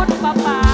ขอบ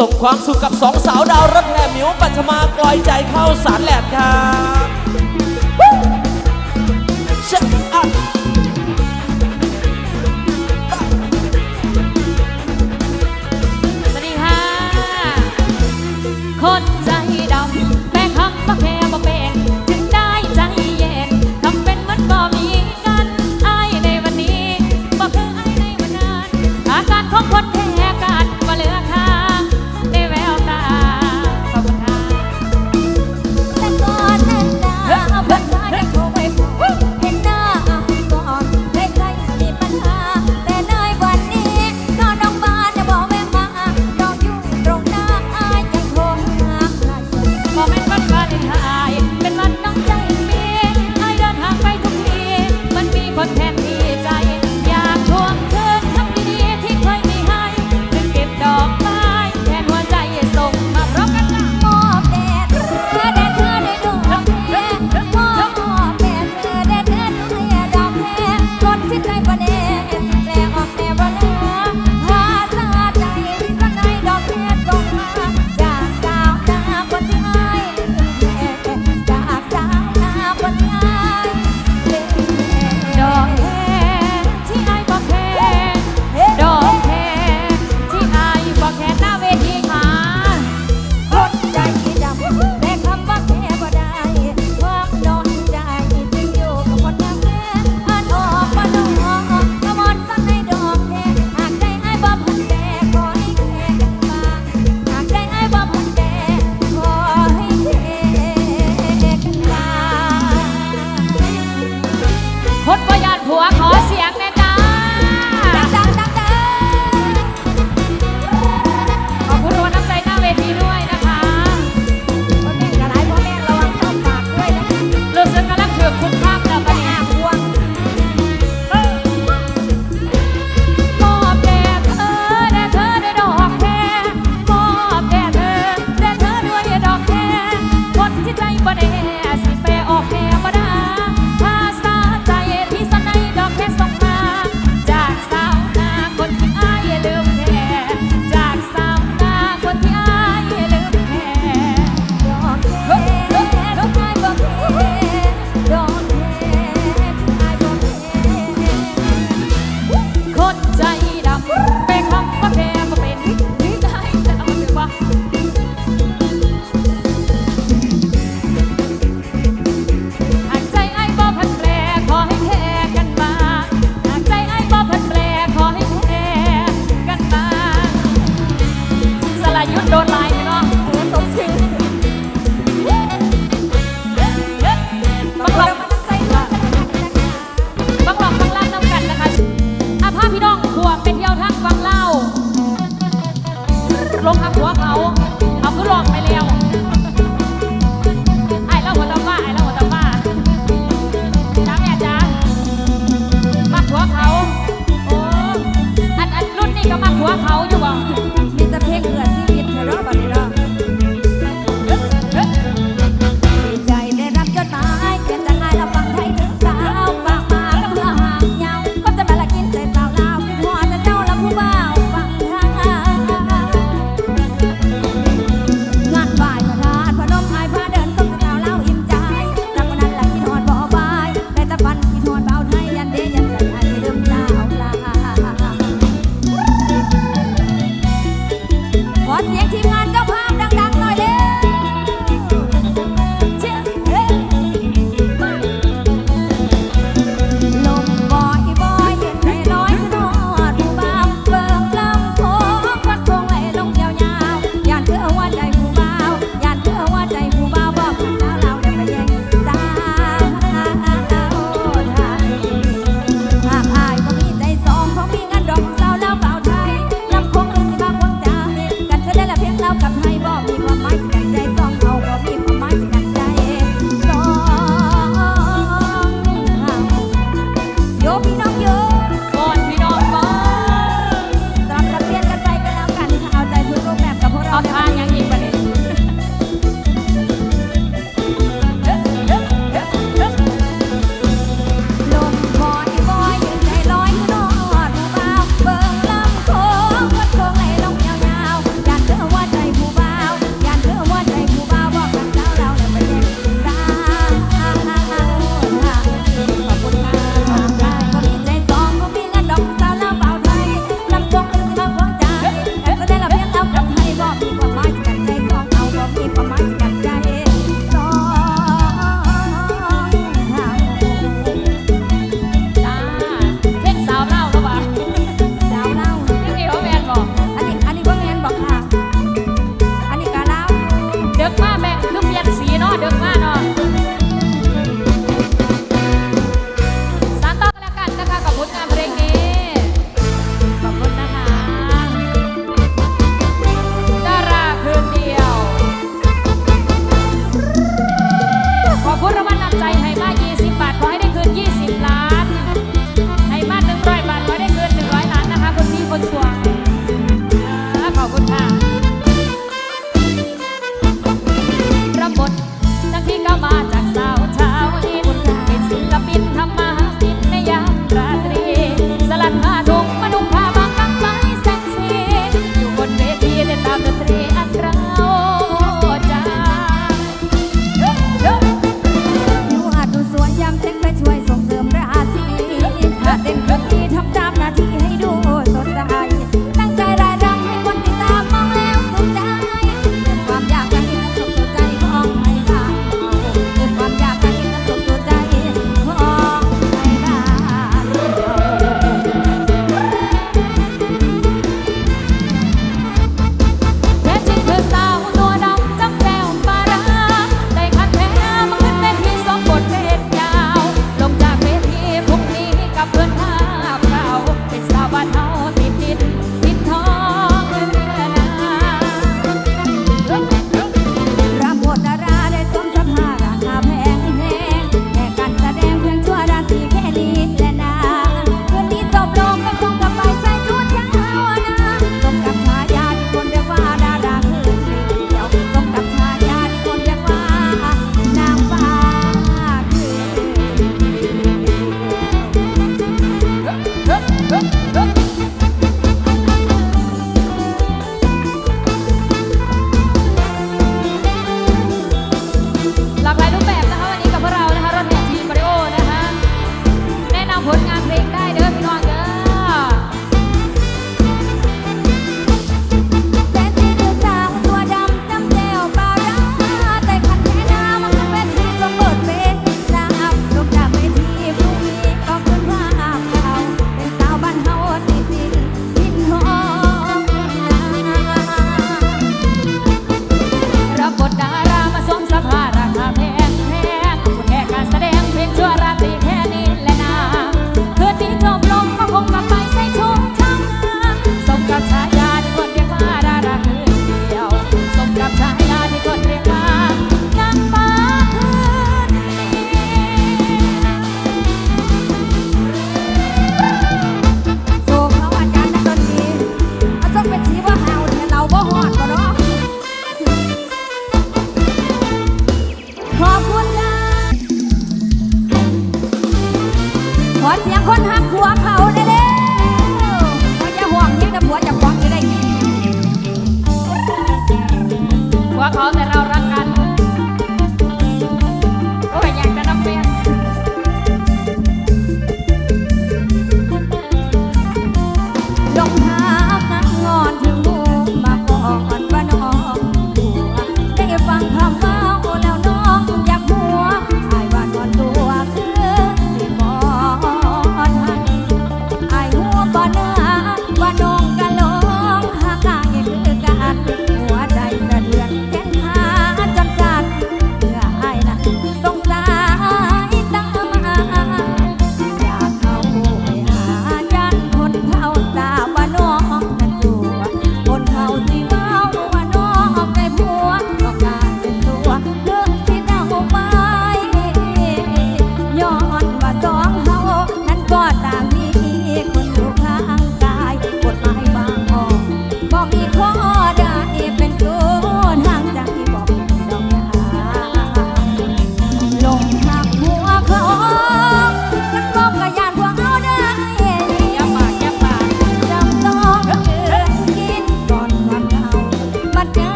ส่งความสุขกับสองสาวดาวรักแหลมิวปัจมากลอยใจเข้าสารแหลมครับ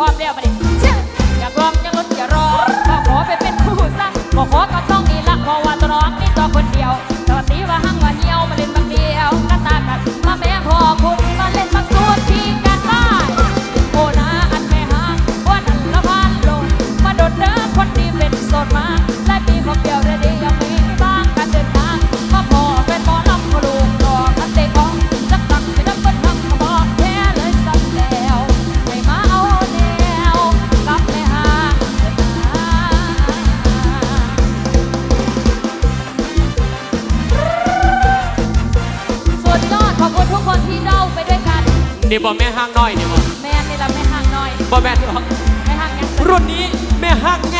พร้อมแล้วมาดิ นี่บ่แม่ห้างน้อยนี่บ่แม่นี่ละไม่ห่างน้อยบ่แม่นหรอกไม่ห่างยังรุ่นนี้แม่ห้างใหญ่